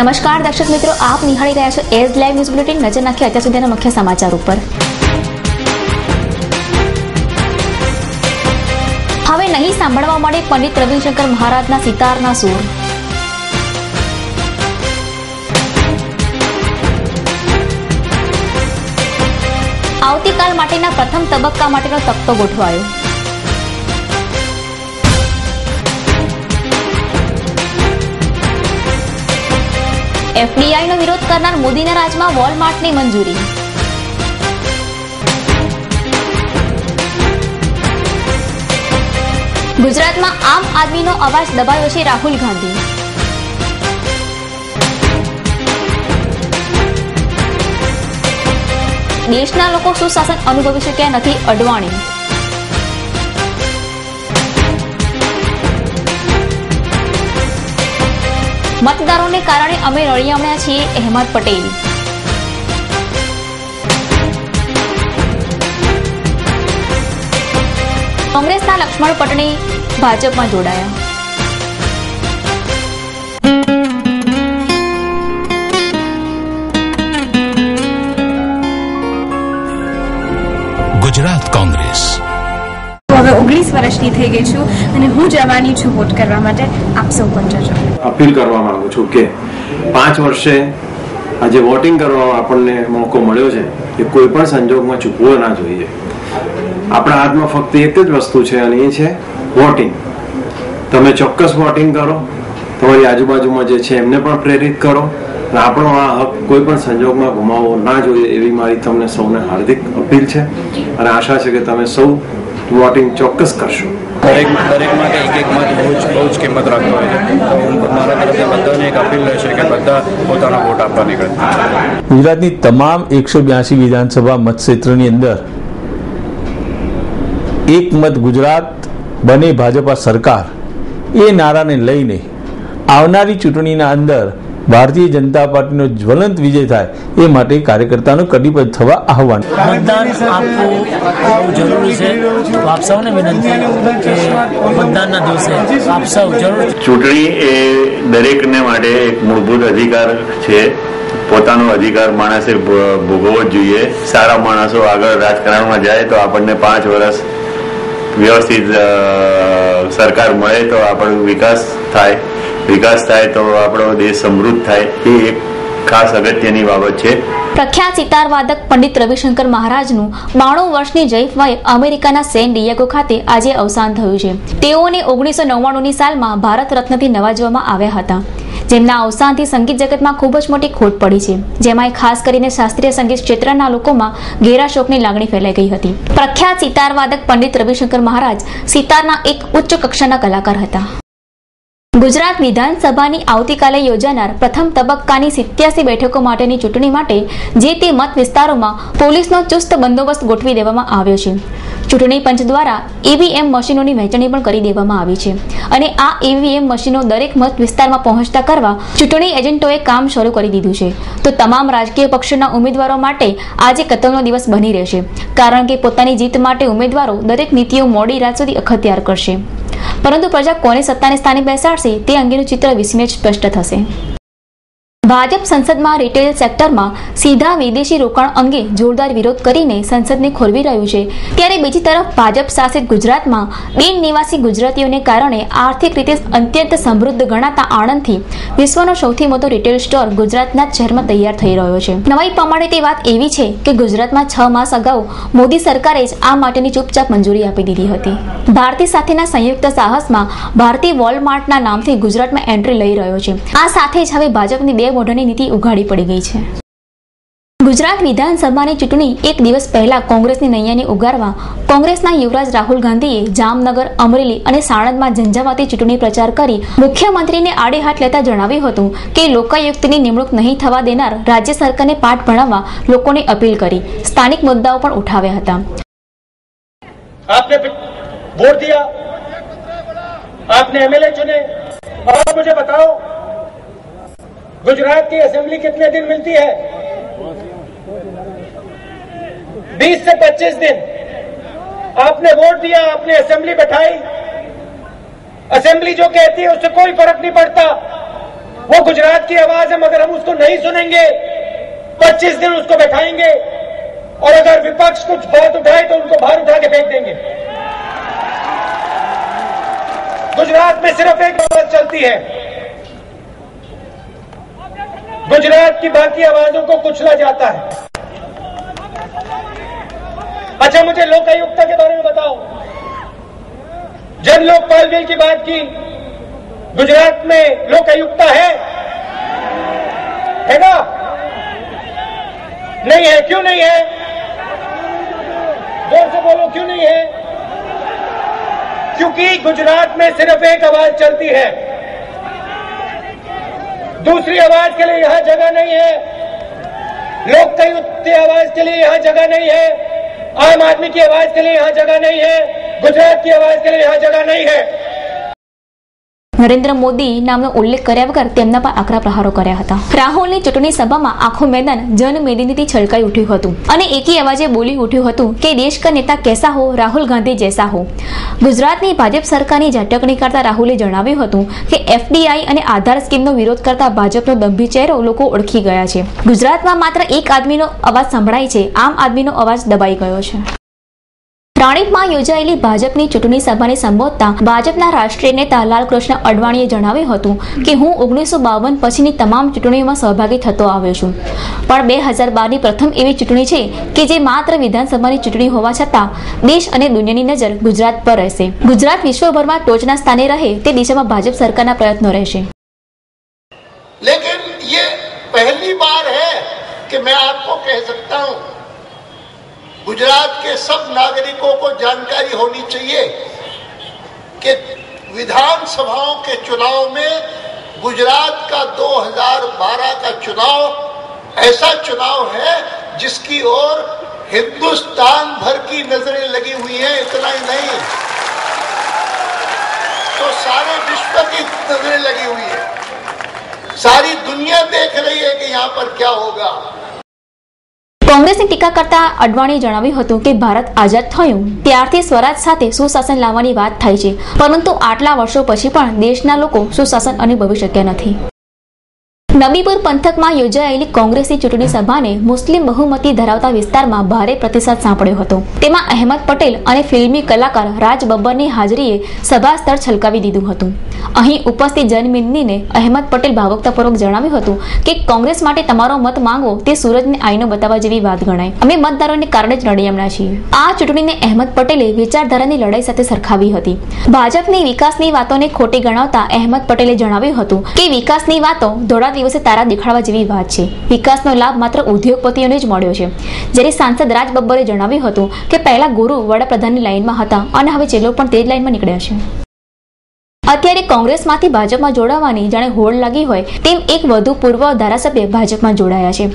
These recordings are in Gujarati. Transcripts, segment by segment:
નમસ્કાર દર્શક મિત્રો, આપ નિહાળી રહ્યા છો એઝ લાઈવ ન્યૂઝ બુલેટિન. નજર નાખી અત્યાર સુધીના મુખ્ય સમાચાર ઉપર. હવે નહીં સાંભળવા મળે પંડિત રવિશંકર મહારાજના સિતારના સૂર. આવતીકાલ માટેના પ્રથમ તબક્કા માટેનો તખ્તો ગોઠવાયો. એફડીઆઈનો વિરોધ કરનાર મોદીના રાજમાં વોલમાર્ટની મંજૂરી. ગુજરાતમાં આમ આદમીનો અવાજ દબાયો છે રાહુલ ગાંધી. દેશના લોકો સુશાસન અનુભવી શક્યા નથી અડવાણી. મતદારોને કારણે અમે રળિયામણ્યા છીએ અહેમદ પટેલ. કોંગ્રેસના લક્ષ્મણ પટણી ભાજપમાં જોડાયા. ગુજરાત કોંગ્રેસ. હવે ઓગણીસ વર્ષની થઈ ગઈ છું અને હું જવાની છું વોટ કરવા માટે. આપ સૌ પણ જજો. અપીલ કરવા માંગુ છું કે પાંચ વર્ષે આજે વોટિંગ કરવાનો આપણને મોકો મળ્યો છે એ કોઈ પણ સંજોગમાં ચૂકવો ના જોઈએ. આપણા હાથમાં ફક્ત એક જ વસ્તુ છે અને એ છે વોટિંગ તમે ચોક્કસ વોટિંગ કરો. તમારી આજુબાજુમાં જે છે એમને પણ પ્રેરિત કરો. અને આપણો આ હક કોઈ પણ સંજોગમાં ગુમાવવો ના જોઈએ એવી મારી તમને સૌને હાર્દિક અપીલ છે. અને આશા છે કે તમે સૌ વોટિંગ ચોક્કસ કરશો. દરેક દરેક માટે એક એક મત બહુ જ બહુ જ કિંમત રાખતો હોય છે. તો હું મારા તરફથી બધાને એક અપીલ રહેશે કે બધા પોતાનો વોટ આપવા નીકળે. ગુજરાતની તમામ એકસો બ્યાસી વિધાનસભા મતક્ષેત્રની અંદર એક મત ગુજરાત બને ભાજપા સરકાર એ નારાને લઈને આવનારી ચૂંટણીના અંદર ભારતીય જનતા પાર્ટીનો જ્વલંત વિજય થાય એ માટે કાર્યકર્તાનો કટિબદ્ધ થવા આહવાન. મતદાન આપવું બહુ જરૂરી છે. તો આપ સૌને વિનંતી કે મતદાનના દિવસે આપ સૌ જરૂર ચૂંટણી એ દરેકને માટે એક મૂળભૂત અધિકાર છે. પોતાનો અધિકાર માણસે ભ- ભોગવવો જ જોઈએ. સારા માણસો આગળ રાજકારણમાં જાય તો આપણને પાંચ વર્ષ વ્યવસ્થિત સરકાર મળે તો આપણો વિકાસ થાય. વિકાસ થાય તો આપણો દેશ સમૃદ્ધ થાય. એ એક ખાસ અગત્યની બાબત છે. પ્રખ્યાત સિતાર વાદક પંડિત રવિશંકર મહારાજનું બાણું વર્ષની જૈફ વયે અમેરિકાના સેન ડિયેગો ખાતે આજે અવસાન થયું છે. તેઓને ઓગણીસો નવ્વાણુંની સાલમાં ભારત રત્નથી નવાજવામાં આવ્યા હતા. જેમના અવસાનથી સંગીત જગતમાં ખૂબ જ મોટી ખોટ પડી છે. જેમાં ખાસ કરીને શાસ્ત્રીય સંગીત ક્ષેત્રના લોકોમાં ઘેરા શોકની લાગણી ફેલાઈ ગઈ હતી. પ્રખ્યાત સિતાર વાદક પંડિત રવિશંકર મહારાજ સિતારના એક ઉચ્ચ કક્ષાના કલાકાર હતા. ગુજરાત વિધાનસભાની આવતીકાલે યોજાનાર પ્રથમ તબક્કાની સિત્યાસી બેઠકો માટેની ચૂંટણી માટે જે તે મત વિસ્તારોમાં પોલીસનો ચુસ્ત બંદોબસ્ત ગોઠવી દેવામાં આવ્યો છે. ચૂંટણી પંચ દ્વારા ઈવીએમ મશીનોની વહેંચણી પણ કરી દેવામાં આવી છે. અને આ ઈવીએમ મશીનો દરેક મત વિસ્તારમાં પહોંચતા કરવા ચૂંટણી એજન્ટોએ કામ શરૂ કરી દીધું છે. તો તમામ રાજકીય પક્ષોના ઉમેદવારો માટે આજે કતલનો દિવસ બની રહેશે, કારણ કે પોતાની જીત માટે ઉમેદવારો દરેક નીતિઓ મોડી રાત સુધી અખત્યાર કરશે. પરંતુ પ્રજા કોને સત્તાને સ્થાને બેસાડશે તે અંગેનું ચિત્ર વિસ્મય સ્પષ્ટ થશે. ભાજપ સંસદમાં રિટેલ સેક્ટરમાં સીધા વિદેશી રોકાણ અંગે જોરદાર વિરોધ કરીને સંસદને ખોરવી રહ્યું છે. ત્યારે બીજી તરફ ભાજપ શાસિત ગુજરાતમાં બિન નિવાસી ગુજરાતીઓને કારણે આર્થિક રીતે અત્યંત સમૃદ્ધ ગણાતા આણંદથી વિશ્વનો સૌથી મોટો રિટેલ સ્ટોર ગુજરાતના શહેરમાં તૈયાર થઈ રહ્યો છે. નવાઈ પ્રમાણે તે વાત એવી છે કે ગુજરાતમાં છ માસ અગાઉ મોદી સરકારે જ આ માટેની ચૂપચાપ મંજૂરી આપી દીધી હતી. ભારતી સાથેના સંયુક્ત સાહસમાં ભારતી વોલમાર્ટના નામથી ગુજરાતમાં એન્ટ્રી લઈ રહ્યો છે. આ સાથે જ હવે ભાજપની બે મોઢાની નીતિ ઉઘાડી પડી ગઈ છે ગુજરાત વિધાનસભાની ચૂંટણી એક દિવસ પહેલા કોંગ્રેસની નૈયાને ઉગારવા કોંગ્રેસના યુવરાજ રાહુલ ગાંધીએ જામનગર અમરેલી અને સાણંદમાં ઝંઝાવાતી ચૂંટણી પ્રચાર કરી મુખ્યમંત્રીને આડે હાથ લેતા જણાવ્યું હતું કે લોકાયુક્તની નિમણૂક નહીં થવા દેનાર રાજ્ય સરકારને પાઠ ભણાવવા લોકોને અપીલ કરી સ્થાનિક મુદ્દાઓ પણ ઉઠાવ્યા હતા आपने वोट दिया आपने एमएलए चुने अब आप मुझे बताओ गुजरात की असेंबली कितने दिन मिलती है? 20 से 25 दिन। आपने वोट दिया, आपने असेंबली बैठाई। असेंबली जो कहती है, उससे कोई फ़र्क नहीं पड़ता। वो गुजरात की आवाज़ है, मगर हम उसको नहीं सुनेंगे। 25 दिन उसको बैठाएँगे। और अगर विपक्ष कुछ बात उठाए तो उनको बाहर उठा के फेंक देंगे। गुजरात में सिर्फ़ एक आवाज़ चलती है। गुजरात की बाकी आवाजों को कुचला जाता है। अच्छा मुझे लोकायुक्त के बारे में बताओ। जन लोकपाल बिल की बात की, गुजरात में लोकायुक्ता है? है ना? नहीं है, क्यों नहीं है? ज़ोर से बोलो, क्यों नहीं है? क्योंकि गुजरात में सिर्फ़ एक आवाज़ चलती है। दूसरी आवाज़ के लिए यहाँ जगह नहीं है। लोकतंत्र की आवाज़ के लिए यहाँ जगह नहीं है। आम आदमी की आवाज़ के लिए यहाँ जगह नहीं है। गुजरात की आवाज़ के लिए यहाँ जगह નરેન્દ્ર મોદી નામનો ઉલ્લેખ કર્યા વગર તેમના પર આકરા પ્રહારો કર્યા હતા. રાહુલની ચૂંટણી સભામાં આખું મેદાન જનમેદનીથી છલકાઈ ઉઠ્યું હતું. અને એકી અવાજે બોલી ઉઠ્યું હતું કે દેશ કા નેતા કેસા હો, રાહુલ ગાંધી જૈસા હો. ગુજરાતની ભાજપ સરકારની ઝાટકણી કરતા રાહુલે જણાવ્યું હતું કે એફડીઆઈ અને આધાર સ્કીમનો વિરોધ કરતા ભાજપનો દંભી ચહેરો લોકો ઓળખી ગયા છે. ગુજરાતમાં માત્ર એક આદમીનો અવાજ સંભળાય છે. આમ આદમીનો અવાજ દબાઈ ગયો છે. રાણીપમાં યોજાયેલી ભાજપની ચૂંટણી સભાને સંબોધતા ભાજપના રાષ્ટ્રીય નેતા લાલકૃષ્ણ અડવાણીએ જણાવ્યું હતું કે હું ઓગણીસો બાવન પછીની તમામ ચૂંટણીઓમાં સહભાગી થતો આવ્યો છું પણ બે હજાર બારની પ્રથમ એવી ચૂંટણી છે કે જે માત્ર વિધાનસભાની ચૂંટણી હોવા છતાં દેશ અને દુનિયાની નજર ગુજરાત પર રહેશે ગુજરાત વિશ્વભરમાં ટોચના સ્થાને રહે તે દિશામાં ભાજપ સરકારના પ્રયત્નો રહેશે लेकिन ये पहली बार है कि मैं आपको कह सकता हूं गुजरात के सब नागरिकों को जानकारी होनी चाहिए कि विधानसभाओं के चुनाव में गुजरात का 2012 का चुनाव ऐसा चुनाव है जिसकी ओर हिंदुस्तान भर की नज़रें लगी हुई हैं, इतना ही नहीं। तो सारे विश्व की नज़रें लगी हुई है। सारी दुनिया देख रही है कि यहाँ पर क्या होगा। કોંગ્રેસની ટીકા કરતા અડવાણીએ જણાવ્યું હતું કે ભારત આઝાદ થયું. ત્યારથી સ્વરાજ સાથે સુશાસન લાવવાની વાત થાય છે. પરંતુ આટલા વર્ષો પછી પણ દેશના લોકો સુશાસન અનુભવી શક્યા નથી. નબીપુર પંથકમાં યોજાયેલી કોંગ્રેસની ચૂંટણી સભાને મુસ્લિમ બહુમતી ધરાવતા વિસ્તારમાં ભારે પ્રતિસાદ સાંપડ્યો હતો. તેમાં અહેમદ પટેલ અને ફિલ્મી કલાકાર રાજ બબ્બરની હાજરીએ સભા સ્થળ છલકાવી દીધું હતું. અહીં ઉપસ્થિત જનમેદનીને અહેમદ પટેલ ભાવકતાપૂર્વક જણાવ્યું હતું કે કોંગ્રેસ માટે તમારો મત માંગો તે સૂરજને આઈનો બતાવવા જેવી વાત ગણાય. અમે મતદારોને કારણે જ રડિયામણા છીએ. આ ચૂંટણીને અહેમદ પટેલે વિચારધારાની લડાઈ સાથે સરખાવી હતી. ભાજપની વિકાસની વાતોને ખોટી ગણાવતા અહેમદ પટેલે જણાવ્યું હતું કે વિકાસની વાતો ધોળા દિવસે તારા દેખાડવા જેવી વાત છે. વિકાસનો લાભ માત્ર ઉદ્યોગપતિઓને જ મળ્યો છે. જ્યારે સાંસદ રાજ બબ્બરે જણાવ્યું હતું કે પહેલા ગુરુ વડાપ્રધાનની લાઈનમાં હતા અને હવે ચેલો પણ તે જ લાઇનમાં નીકળ્યા છે. અત્યારે કોંગ્રેસમાંથી ભાજપમાં જોડાવાની જાણે હોડ લાગી હોય તેમ એક વધુ પૂર્વ ધારાસભ્ય ભાજપમાં જોડાયા છે.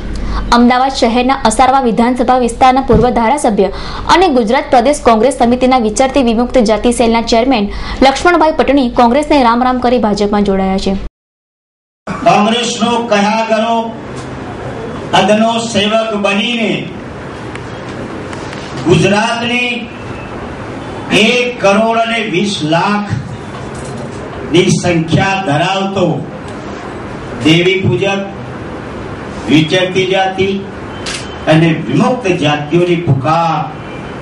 અમદાવાદ શહેરના અસારવા વિધાનસભા વિસ્તારના પૂર્વ ધારાસભ્ય અને ગુજરાત પ્રદેશ કોંગ્રેસ સમિતિના વિચારતી વિમુક્ત જાતિ સેલના ચેરમેન લક્ષ્મણભાઈ પટણી કોંગ્રેસને રામ રામ કરી ભાજપમાં જોડાયા છે. કોંગ્રેસનો કયા કરો અદનો સેવક બનીને ગુજરાતની એક કરોડ અને વીસ લાખ ની સંખ્યા ધરાવતો દેવી પૂજક, વિચરતી જાતિ અને વિમુક્ત જાતિઓની પુકાર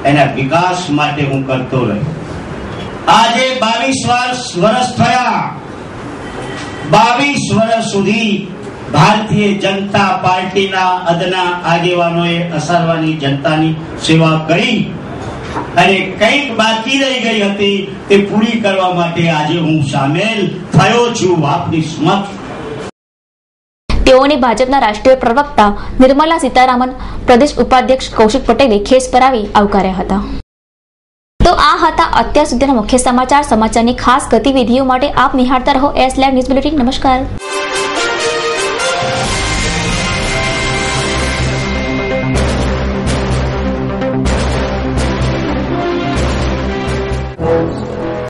એના વિકાસ માટે હું કરતો રહ્યો. આજે બાવીસ વર્ષ વર્ષ થયા. બાવીસ વર્ષ સુધી ભારતીય જનતા પાર્ટીના અદના આગેવાનોએ અસારવાની જનતાની સેવા કરી. અને કંઈક બાકી રહી ગઈ હતી તે પૂરી કરવા માટે આજે હું સામેલ થયો છું આપની સમક્ષ. તેઓને ભાજપના રાષ્ટ્રીય પ્રવક્તા નિર્મલા સીતારામન, પ્રદેશ ઉપાધ્યક્ષ કૌશિક પટેલે ખેસ પર આવી આવકાર્યા હતા. તો આ હતા અત્યાર સુધીના મુખ્ય સમાચાર, સમાચારની ખાસ ગતિવિધિઓ માટે આપ નિહાળતા રહો એસ લાઈવ ન્યૂઝ બુલેટિન નમસ્કાર.